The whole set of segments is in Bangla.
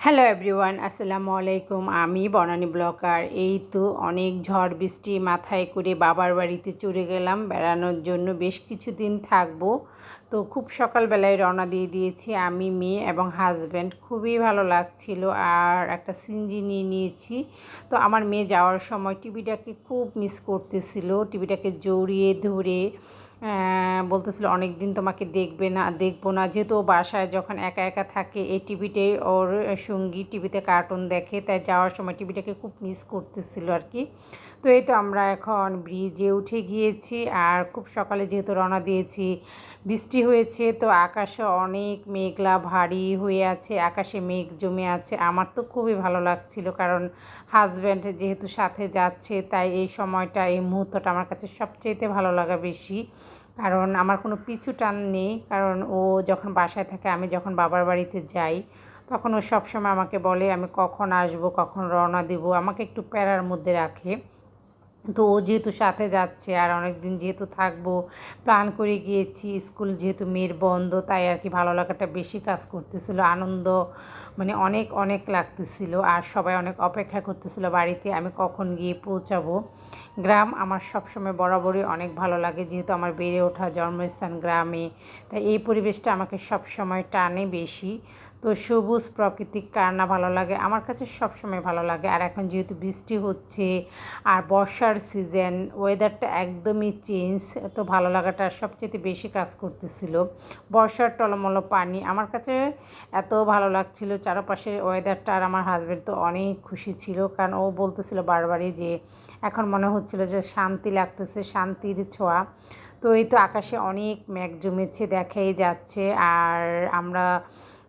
হ্যালো এভরিওয়ান আসসালামু আলাইকুম আমি বনানী ব্লকার। এই তো অনেক ঝড় বৃষ্টি মাথায় করে বাবার বাড়িতে চলে গেলাম। বেড়ানোর জন্য বেশ কিছুদিন থাকব। তো খুব সকালবেলায় রওনা দিয়ে দিয়েছি আমি, মেয়ে এবং হাজব্যান্ড খুবই ভালো লাগছিল আর একটা সিনজি নিয়ে নিয়েছি। তো আমার মেয়ে যাওয়ার সময় টিভিটাকে খুব মিস করতেছিল। টিভিটাকে জড়িয়ে ধরে বলতেছিল অনেক দিন তোমাকে দেখবে না, দেখব না। যেহেতু বাসায় যখন একা একা থাকে, এই টিভিতে ওর সঙ্গী টিভিতে কার্টুন দেখে, তাই যাওয়ার সময় টিভিটাকে খুব মিস করতেছিল আর কি। তো এই তো আমরা এখন ব্রিজে উঠে গিয়েছি আর খুব সকালে যেহেতু রওনা দিয়েছি, বৃষ্টি হয়েছে তো আকাশে অনেক মেঘলা ভারী হয়ে আছে, আকাশে মেঘ জমে আছে। আমার তো খুবই ভালো লাগছিল কারণ হাজব্যান্ড যেহেতু সাথে যাচ্ছে তাই এই সময়টা, এই মুহূর্তটা আমার কাছে সবচেয়েতে ভালো লাগা বেশি। কারণ আমার কোনো পিছু টান নেই, কারণ ও যখন বাসায় থাকে আমি যখন বাবার বাড়িতে যাই তখন ও সবসময় আমাকে বলে, আমি কখন আসব, কখন রওনা দেবো? আমাকে একটু প্যারার মধ্যে রাখে। তো ও যেহেতু সাথে যাচ্ছে আর অনেক দিন যেহেতু থাকব, প্ল্যান করে গিয়েছি, স্কুল যেহেতু মেয়ের বন্ধ, তাই আর কি ভালো লাগাটা বেশি কাজ করতেছিল, আনন্দ মানে অনেক অনেক লাগতেছিল আর সবাই অনেক অপেক্ষা করতেছিল বাড়িতে, আমি কখন গিয়ে পৌঁছাবো। গ্রাম আমার সবসময় বরাবরই অনেক ভালো লাগে, যেহেতু আমার বেড়ে ওঠা জন্মস্থান গ্রামে, তাই এই পরিবেশটা আমাকে সবসময় টানে বেশি। তো সবুজ প্রাকৃতিক কার না ভালো লাগে, আমার কাছে সবসময় ভালো লাগে। আর এখন যেহেতু বৃষ্টি হচ্ছে আর বর্ষার সিজন ওয়েদারটা একদমই চেঞ্জ তো ভালো লাগাটা সবচেয়ে বেশি কাজ করতেছিল। বর্ষার টলমলো পানি আমার কাছে এত ভালো লাগছিল চারপাশের ওয়েদারটা আর আমার হাজব্যান্ড তো অনেক খুশি ছিল। কারণ ও বলতেছিল বারবারই যে, এখন মনে হচ্ছিল যে শান্তি লাগতেছে, শান্তির ছোঁয়া। তো এই তো আকাশে অনেক ম্যাঘ জমেছে, দেখাই যাচ্ছে। আর আমরা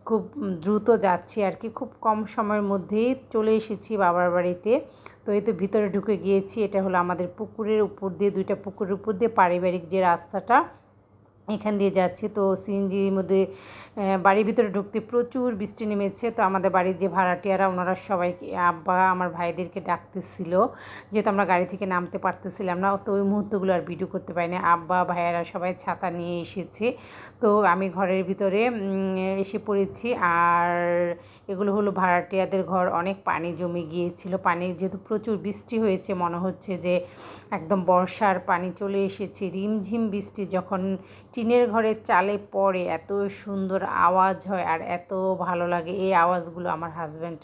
খুব দ্রুত যাচ্ছি আর কি। খুব কম সময়ের মধ্যেই চলে এসেছি বাবার বাড়িতে। তো এই তো ভিতরে ঢুকে গিয়েছি। এটা হলো আমাদের পুকুরের উপর দিয়ে, দুইটা পুকুরের উপর দিয়ে পারিবারিক যে রাস্তাটা এখান দিয়ে যাচ্ছি। তো সিএনজির মধ্যে বাড়ির ভিতরে ঢুকতে প্রচুর বৃষ্টি নেমেছে। তো আমাদের বাড়ির যে ভাড়াটিয়ারা, ওনারা সবাইকে আব্বা আমার ভাইদেরকে ডাকতেছিল যেহেতু আমরা গাড়ি থেকে নামতে পারতেছিলাম না। তো ওই মুহূর্তগুলো আর ভিডিও করতে পারিনি। আব্বা, ভাইয়ারা সবাই ছাতা নিয়ে এসেছে। তো আমি ঘরের ভিতরে এসে পড়েছি। আর এগুলো হলো ভাড়াটিয়াদের ঘর। অনেক পানি জমে গিয়েছিল। পানি যেহেতু প্রচুর বৃষ্টি হয়েছে, মনে হচ্ছে যে একদম বর্ষার পানি চলে এসেছে। রিমঝিম বৃষ্টি যখন টিনের ঘরের চালে পড়ে, এত সুন্দর আওয়াজ হয় আর এত ভালো লাগে এই আওয়াজগুলো আমার হাজব্যান্ড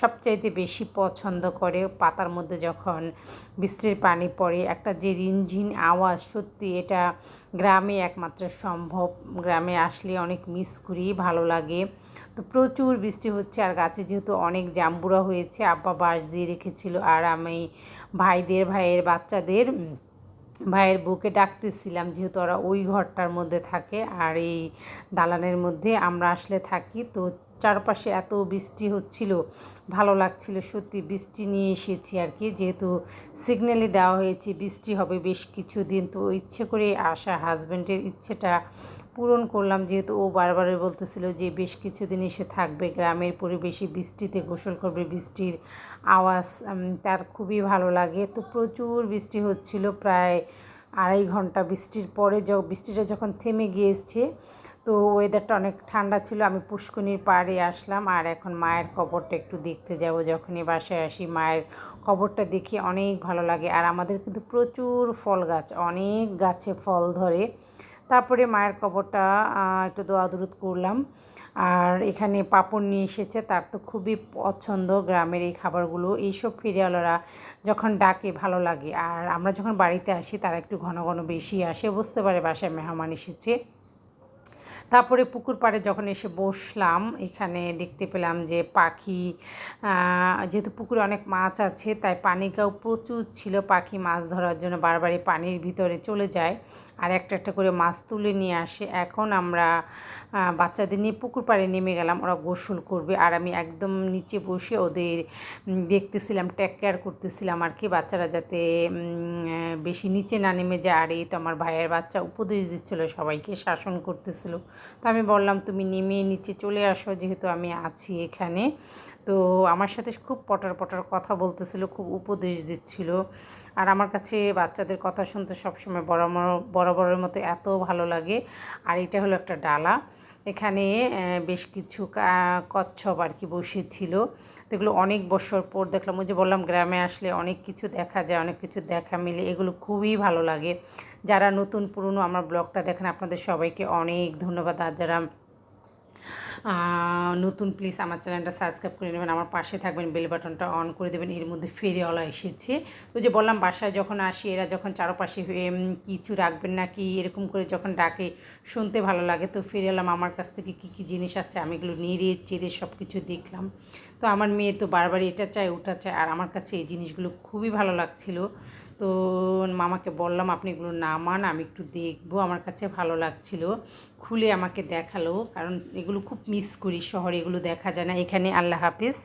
সবচাইতে বেশি পছন্দ করে। পাতার মধ্যে যখন বৃষ্টির পানি পড়ে, একটা যে রিনঝিন আওয়াজ, সত্যি এটা গ্রামে একমাত্র সম্ভব। গ্রামে আসলে অনেক মিস করি, ভালো লাগে। তো প্রচুর বৃষ্টি হচ্ছে আর গাছে যেহেতু অনেক জাম্বুরা হয়েছে, আব্বা বাঁশ দিয়ে রেখেছিল আর আমি ভাইদের, ভাইয়ের, বাচ্চাদের ভাইয়ের বুকে ডাকতেছিলাম, যেহেতু ওরা ওই ঘরটার মধ্যে থাকে আর এই দালানের মধ্যে আমরা আসলে থাকি, তো চারপাশে এত বৃষ্টি হচ্ছিল, ভালো লাগছিল সত্যি। বৃষ্টি নিয়ে এসেছি আর কি, যেহেতু সিগন্যালি দেওয়া হয়েছে, বৃষ্টি হবে বেশ কিছুদিন। তো ইচ্ছে করে আসা হাজব্যান্ডের ইচ্ছেটা পূরণ করলাম, যেহেতু ও বারবারই বলতেছিল যে বেশ কিছুদিন এসে থাকবে, গ্রামের পরিবেশে বৃষ্টিতে গোসল করবে, বৃষ্টির আওয়াজ তার খুবই ভালো লাগে। তো প্রচুর বৃষ্টি হচ্ছিল, প্রায় আড়াই ঘণ্টা বৃষ্টির পরে বৃষ্টিটা যখন থেমে গিয়েছে, তো ওয়েদারটা অনেক ঠান্ডা ছিল। আমি পুষ্কনির পাড়ে আসলাম আর এখন মায়ের কবরটা একটু দেখতে যাব। যখনই বাসায় আসি, মায়ের কবরটা দেখি অনেক ভালো লাগে। আর আমাদের কিন্তু প্রচুর ফল গাছ, অনেক গাছে ফল ধরে। তারপরে মায়ের কবরটা একটু দোয়া দূরত করলাম। আর এখানে পাপড় নিয়ে এসেছে, তার তো খুবই পছন্দ গ্রামের এই খাবারগুলো। এইসব ফেরিওয়ালারা যখন ডাকে ভালো লাগে। আর আমরা যখন বাড়িতে আসি, তারা একটু ঘন ঘন বেশি আসে। বুঝতে পারে বাসায় মেহমান এসেছে। তারপরে পুকুর পাড়ে যখন এসে বসলাম, এখানে দেখতে পেলাম যে পাখি যেহেতু পুকুরে অনেক মাছ আছে, তাই পানিটাও প্রচুর ছিল। পাখি মাছ ধরার জন্য বারবারই পানির ভিতরে চলে যায় আর একটা একটা করে মাছ তুলে নিয়ে আসে। এখন আমরা বাচ্চাদের নিয়ে পুকুর পাড়ে নেমে গেলাম, ওরা গোসল করবে আর আমি একদম নিচে বসে ওদের দেখতেছিলাম টেক কেয়ার করতেছিলাম আর কি। বাচ্চারা যাতে বেশি নিচে না নেমে যায়। আর এই তো আমার ভাইয়ের বাচ্চা উপদেশ দিচ্ছিল, সবাইকে শাসন করতেছিল। তো আমি বললাম, তুমি নেমে নিচে চলে আসো, যেহেতু আমি আছি এখানে। তো আমার সাথে খুব পটার পটার কথা বলতেছিল, খুব উপদেশ দিচ্ছিল। আর আমার কাছে বাচ্চাদের কথা শুনতে সবসময় বড় বড়ের মতো এত ভালো লাগে। আর এটা হলো একটা ডালা। এখানে বেশ কিছু কচ্ছপ আর কি বসেছিল। এগুলো অনেক বছর পর দেখলাম, ওই যে বললাম গ্রামে আসলে অনেক কিছু দেখা যায়, অনেক কিছু দেখা মিলে, এগুলো খুবই ভালো লাগে। যারা নতুন, পুরনো আমার ব্লগটা দেখেন, আপনাদের সবাইকে অনেক ধন্যবাদ। আর যারা নতুন প্লিজ আমার চ্যানেলটা সাবস্ক্রাইব করে নেবেন, আমার পাশে থাকবেন বেল বাটনটা অন করে দেবেন, এর মধ্যে ফেরিওয়ালা এসেছে। তো যে বললাম, বাসায় যখন আসি, এরা যখন চারপাশে কিছু রাখবেন না কি, এরকম করে যখন ডাকে, শুনতে ভালো লাগে। তো ফেরিওয়ালা আমার কাছ থেকে কী কী জিনিস আসছে আমি এগুলো নেড়ে, চেড়ে সব কিছু দেখলাম। তো আমার মেয়ে তো বারবার এটা চায়, ওটা চায়, আর আমার কাছে এই জিনিসগুলো খুবই ভালো লাগছিল। তো মামাকে বললাম, আপনি এগুলো নামান আমি একটু দেখব। আমার কাছে ভালো লাগছিল। খুলে আমাকে দেখাল, কারণ এগুলো খুব মিস করি, শহরে এগুলো দেখা যায় না। এখানে আল্লাহ হাফিজ।